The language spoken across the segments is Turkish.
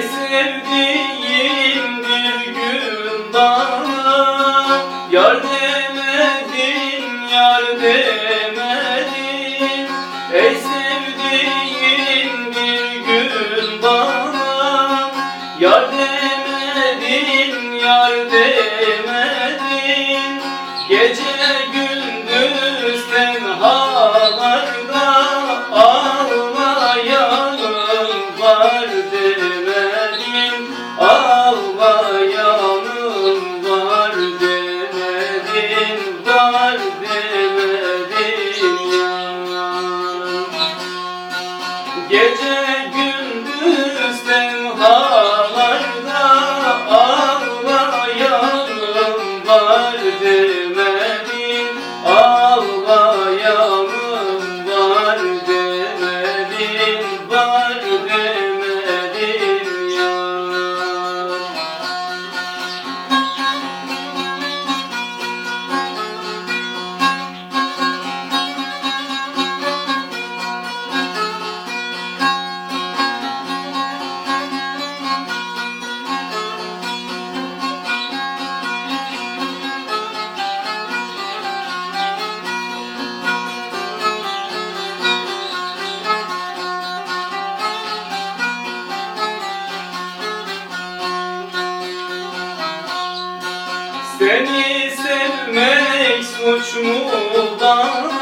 sevdiğim Beni sevmek suç mu da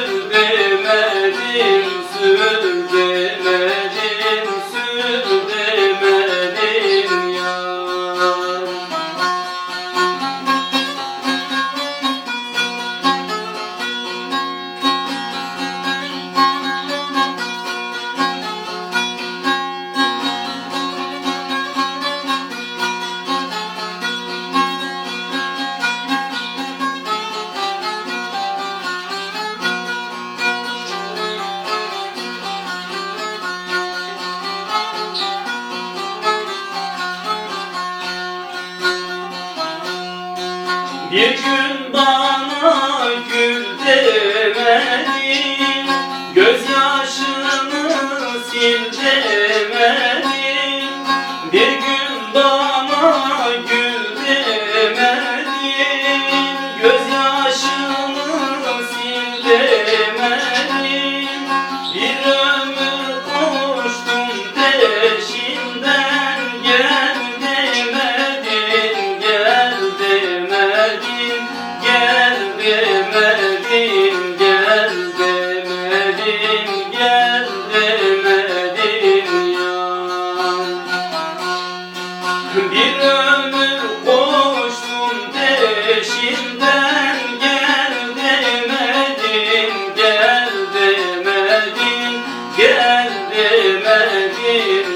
Bir gün bana gül de Bir ömür koştum peşinden Gel demedin, gel demedin, gel demedin.